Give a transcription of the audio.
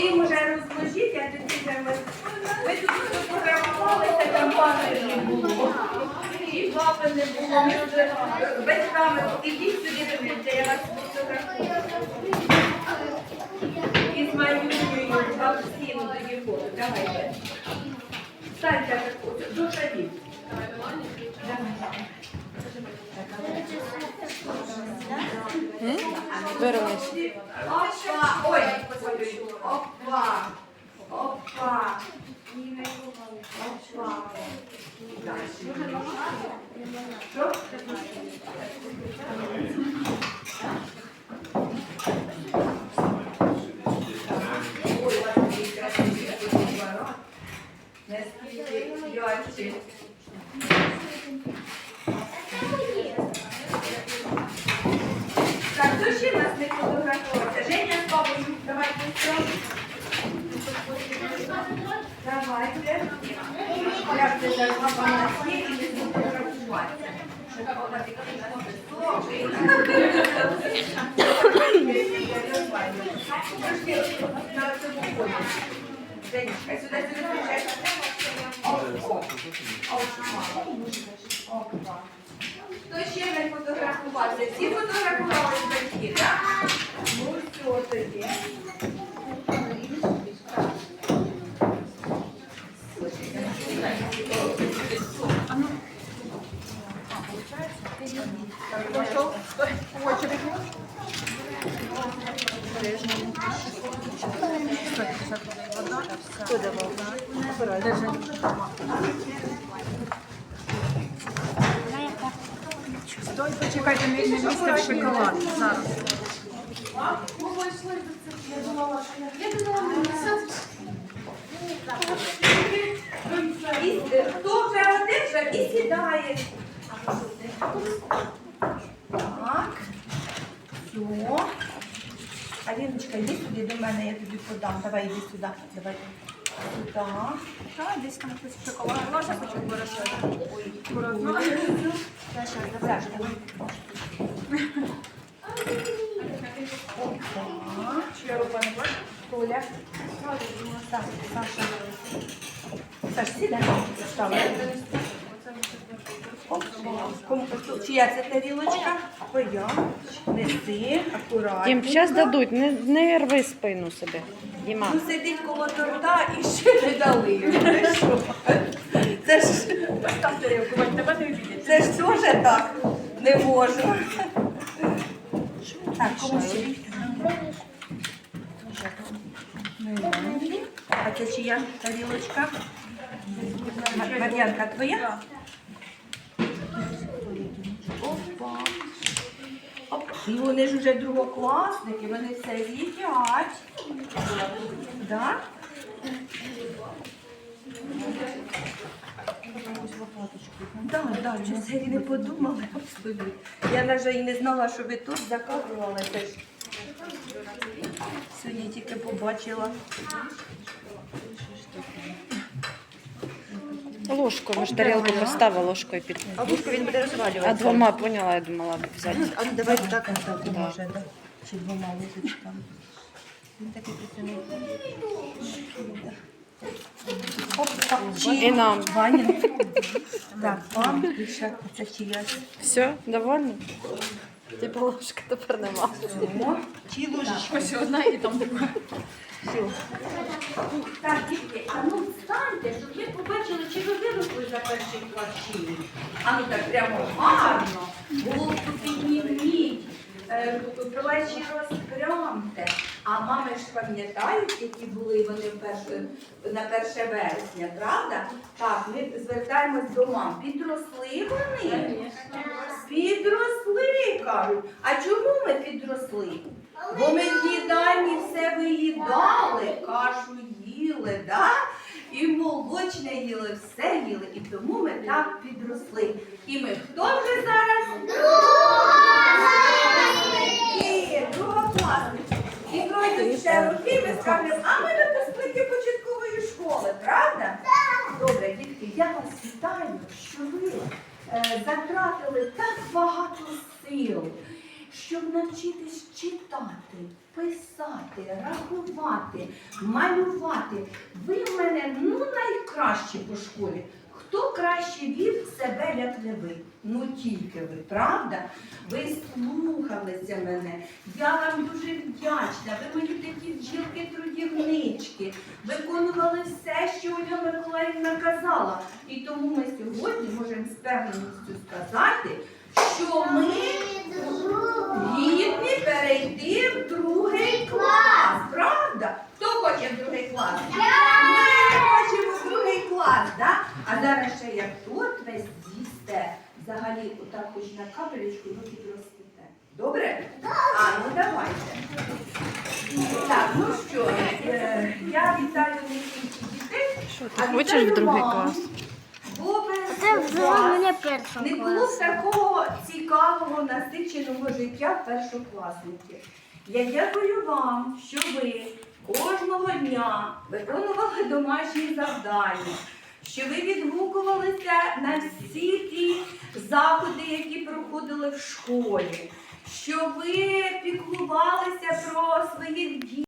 їм уже розложіть, а тоді вже. Ви тут фотографувалися, там папи не було. І папи не було. Ми вже батьками. Ідіть сюди, дивіться, я вас фотографую. І з малюнкою бабусіну тоді фото. Давайте. Станьте так, до шагів. Вернись. Опа! Ой, опа! Опа! Опа! Що? Наскільки ярче. Так, хто ще нас не фотографувався? Женя з бабою, давайте. Баба нас є і не високий. Трошки на цьому фоні. Женечка, сюди, сюди, сюди. Опа. Опа. Опа. Хто ще не фотографувався? Всі фотографувалися батьки, так? Ну, все тоді. Стой, почекайте, не, не містив шоколад. Зараз. І, е, Хто одержав і сідає. Так. Все. Аліночка, йди сюди до мене, я тобі подам. Давай, йди сюди. Давай. Сюди. Та, десь там хтось шоколад. Можна хочу порошок? Ой, акуратно. Саш, давай. Чи я рука не бачу? Коля. Так, Саша, Саша. Сідай. Ставай. Оп. Чия це тарілочка? Твоя. Неси, акуратно. Дім, зараз дадуть, не, не рви спину собі. Діма. Ну, сидить коло торта і ще не дали. Це що? Це ж, Постав тарілку, Вань, тебе не обідять. це ж теж так не можна. Так, кому ще? А це чия тарілочка? Мар'янка, твоя? Опа. Оп. І вони ж вже другокласники, вони все їдять. Да? Да, да, щось і не подумала абсолютно. Я навіть і не знала, що ви тут заказували теж. Сьогодні тільки побачила. ми ж тарілку поставила ложкою під. А вушко він буде А розвалюватися. двома, поняла, я думала взяти. А ну давайте так, так може, да. Чи двома ложечками. Він такий притягнув. Опа, І чи нам. Ваня. Так, вам і ще це чиясь. Все, довольно? Типу ложки тепер нема. Ті Чи ложечка. Ось одна і там друга. Так, дітки, а ну встаньте, щоб ви побачили, чи ви виросли за перший квартирі. А ну так прямо гарно. Голову підніміть, е, плечі розпрямте. А мами ж пам'ятають, які були вони перше, на 1 вересня, правда? Так, ми звертаємось до мам. Підросли вони? Підросли, кажуть. А чому ми підросли? Бо ми в їдальні все виїдали, кашу їли, да? і молочне їли, все їли. І тому ми так підросли. І ми хто вже зараз? Скажемо, а ми випускники початкової школи, правда? Добре, дітки, я вас вітаю, що ви е, затратили так багато сил, щоб навчитись читати, писати, рахувати, малювати. Ви в мене ну найкращі по школі. Хто краще вів себе, як не ви? Ну тільки ви, правда? Ви слухалися мене. Я вам дуже вдячна. Ви мені такі бджілки-трудівнички. Виконували все, що Ольга Миколаївна казала. І тому ми сьогодні можемо з певністю сказати, що ми гідні перейти в другий клас. Правда? Хто хоче в другий клас? Ми хочемо в другий клас, да? А зараз ще як торт весь з'їсте, взагалі отак хоч на капелечку ви підростете. Добре? А, ну давайте. Так, ну що, е, я вітаю не тільки дітей, Що а хочеш в вітаю другий мам. клас? Бо без Це взяла вас мене першого не було б такого цікавого насиченого життя першокласників. Я дякую вам, що ви кожного дня виконували домашні завдання, що ви відгукувалися на всі ті заходи, які проходили в школі, що ви піклувалися про своїх дітей.